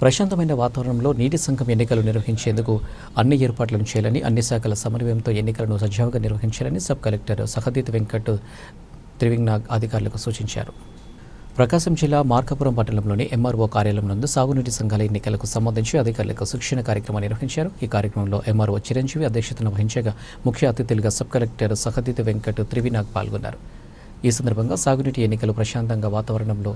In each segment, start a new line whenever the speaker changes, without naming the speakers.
ప్రశాంతమైన వాతావరణంలో నీటి సంఘం ఎన్నికలు నిర్వహించేందుకు అన్ని ఏర్పాట్లను చేయాలని అన్ని శాఖల సమన్వయంతో ఎన్నికలను సజావుగా నిర్వహించాలని సబ్ కలెక్టర్ సహదీత్ వెంకట్ త్రివింగ్నాగ్ అధికారులకు సూచించారు. ప్రకాశం జిల్లా మార్కాపురం పట్టణంలోని ఎంఆర్ఓ కార్యాలయం నందు సాగునీటి సంఘాల ఎన్నికలకు సంబంధించి అధికారులకు శిక్షణ కార్యక్రమం నిర్వహించారు. ఈ కార్యక్రమంలో ఎంఆర్ఓ చిరంజీవి అధ్యక్షతన వహించగా ముఖ్య అతిథులుగా సబ్ కలెక్టర్ సహదీత్ వెంకట్ త్రివినాగ్ పాల్గొన్నారు. ఈ సందర్భంగా సాగునీటి ఎన్నికలు ప్రశాంతంగా వాతావరణంలో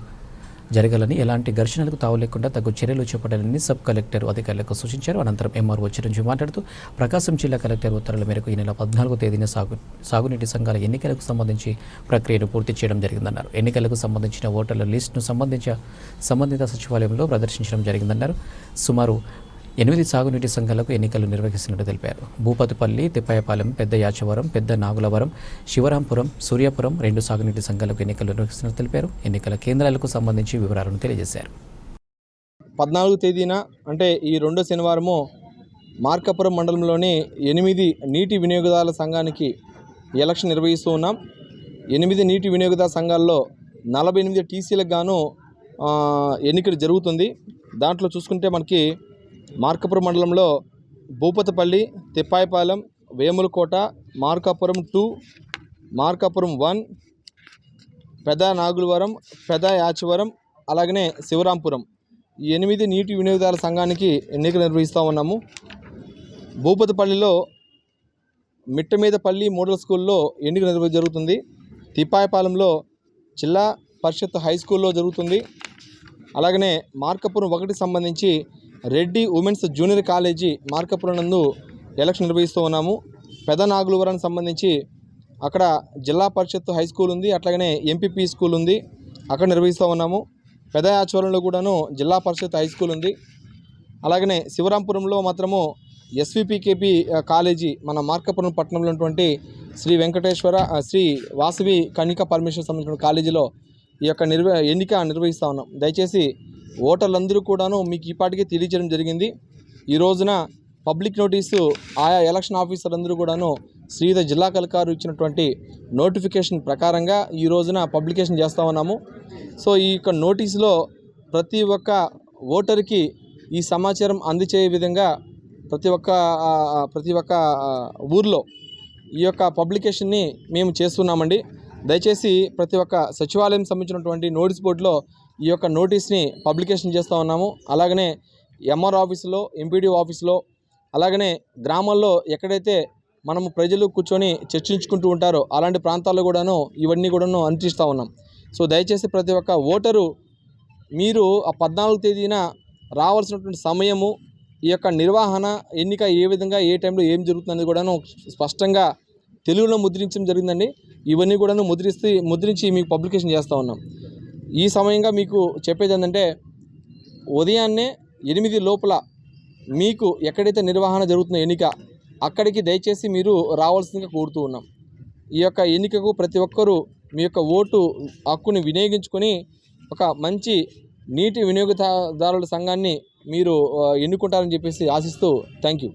జరగాలని ఎలాంటి ఘర్షణలకు తావు లేకుండా తగు చర్యలు చేపట్టాలని సబ్ కలెక్టర్ అధికారులకు సూచించారు. అనంతరం ఎంఆర్ఓ చిరంజీవి మాట్లాడుతూ ప్రకాశం జిల్లా కలెక్టర్ ఉత్తర్వుల మేరకు ఈ నెల పద్నాలుగో తేదీన సాగు సాగునీటి సంఘాల ఎన్నికలకు సంబంధించి ప్రక్రియను పూర్తి చేయడం జరిగిందన్నారు. ఎన్నికలకు సంబంధించిన ఓటర్ల లిస్టును సంబంధించ సంబంధిత సచివాలయంలో ప్రదర్శించడం జరిగిందన్నారు. సుమారు ఎనిమిది సాగునీటి సంఘాలకు ఎన్నికలు నిర్వహిస్తున్నట్టు తెలిపారు. భూపతిపల్లి తిప్పాయపాలెం పెద్ద యాచవరం పెద్ద నాగులవరం శివరాంపురం సూర్యాపురం రెండు సాగునీటి సంఘాలకు ఎన్నికలు నిర్వహిస్తున్నట్టు తెలిపారు. ఎన్నికల కేంద్రాలకు సంబంధించి వివరాలను తెలియజేశారు.
పద్నాలుగు తేదీన అంటే ఈ రెండో శనివారము మార్కాపురం మండలంలోని ఎనిమిది నీటి వినియోగదారుల సంఘానికి ఎలక్షన్ నిర్వహిస్తూ ఉన్నాం. ఎనిమిది నీటి వినియోగదార సంఘాల్లో నలభై ఎనిమిది టీసీలకు గాను ఎన్నికలు జరుగుతుంది. దాంట్లో చూసుకుంటే మనకి మార్కాపురం మండలంలో భూపతిపల్లి తిప్పాయిపాలెం వేములకోట మార్కాపురం టూ మార్కాపురం వన్ పెద నాగులవరం పెద యాచవరం అలాగనే శివరాంపురం. ఈ ఎనిమిది నీటి వినియోగదారుల సంఘానికి ఎన్నికలు నిర్వహిస్తూ ఉన్నాము. భూపతిపల్లిలో మిట్టమీదపల్లి మోడల్ స్కూల్లో ఎన్నిక నిర్వహి జరుగుతుంది. తిప్పాయపాలెంలో జిల్లా పరిషత్ హై స్కూల్లో జరుగుతుంది. అలాగనే మార్కపురం ఒకటి సంబంధించి Reddy women's junior college Markapuram నందు ఎలక్షన్ నిర్వహిస్తూ ఉన్నాము. పెదనాగులవరానికి సంబంధించి అక్కడ జిల్లా పరిషత్ హై స్కూల్ ఉంది అట్లాగనే ఎంపీపీ స్కూల్ ఉంది అక్కడ నిర్వహిస్తూ ఉన్నాము. పెద కూడాను జిల్లా పరిషత్ హై స్కూల్ ఉంది. అలాగనే శివరాంపురంలో మాత్రము ఎస్విపికేపీ కాలేజీ మన మార్కపురం పట్టణంలో ఉన్నటువంటి శ్రీ వెంకటేశ్వర శ్రీ వాసవి కణిక పరమేశ్వర సంబంధించిన కాలేజీలో ఈ యొక్క నిర్వ ఎన్నిక నిర్వహిస్తూ ఉన్నాం. దయచేసి ఓటర్లందరూ కూడాను మీకు ఈపాటికే తెలియజేయడం జరిగింది. ఈ రోజున పబ్లిక్ నోటీసు ఆయా ఎలక్షన్ ఆఫీసర్లందరూ కూడాను శ్రీధ జిల్లా కలెక్టర్ ఇచ్చినటువంటి నోటిఫికేషన్ ప్రకారంగా ఈ రోజున పబ్లికేషన్ చేస్తూ ఉన్నాము. సో ఈ యొక్క నోటీసులో ప్రతి ఒక్క ఓటర్కి ఈ సమాచారం అందచేయ విధంగా ప్రతి ఒక్క ప్రతి ఒక్క ఊర్లో ఈ యొక్క పబ్లికేషన్ని మేము చేస్తున్నామండి. దయచేసి ప్రతి ఒక్క సచివాలయం సంబంధించినటువంటి నోటీస్ బోర్డులో ఈ యొక్క నోటీస్ని పబ్లికేషన్ చేస్తూ ఉన్నాము. అలాగనే ఎంఆర్ ఆఫీసులో ఎంపీడీ ఆఫీసులో అలాగనే గ్రామాల్లో ఎక్కడైతే మనము ప్రజలు కూర్చొని చర్చించుకుంటూ ఉంటారో అలాంటి ప్రాంతాల్లో కూడాను ఇవన్నీ కూడాను అంటిస్తూ ఉన్నాం. సో దయచేసి ప్రతి ఒక్క ఓటరు మీరు ఆ పద్నాలుగు తేదీన రావాల్సినటువంటి సమయము ఈ యొక్క నిర్వహణ ఎన్నిక ఏ విధంగా ఏ టైంలో ఏం జరుగుతుందనేది కూడాను స్పష్టంగా తెలుగులో ముద్రించడం జరిగిందండి. ఇవన్నీ కూడా ముద్రిస్తే ముద్రించి మీకు పబ్లికేషన్ చేస్తూ ఉన్నాం. ఈ సమయంగా మీకు చెప్పేది ఏంటంటే ఉదయాన్నే ఎనిమిది లోపల మీకు ఎక్కడైతే నిర్వహణ జరుగుతున్న ఎన్నిక అక్కడికి దయచేసి మీరు రావాల్సిందిగా కోరుతూ ఉన్నాం. ఈ యొక్క ఎన్నికకు ప్రతి ఒక్కరూ మీ యొక్క ఓటు హక్కుని వినియోగించుకొని ఒక మంచి నీటి వినియోగదారుల సంఘాన్ని మీరు ఎన్నుకుంటారని చెప్పేసి ఆశిస్తూ థ్యాంక్ యూ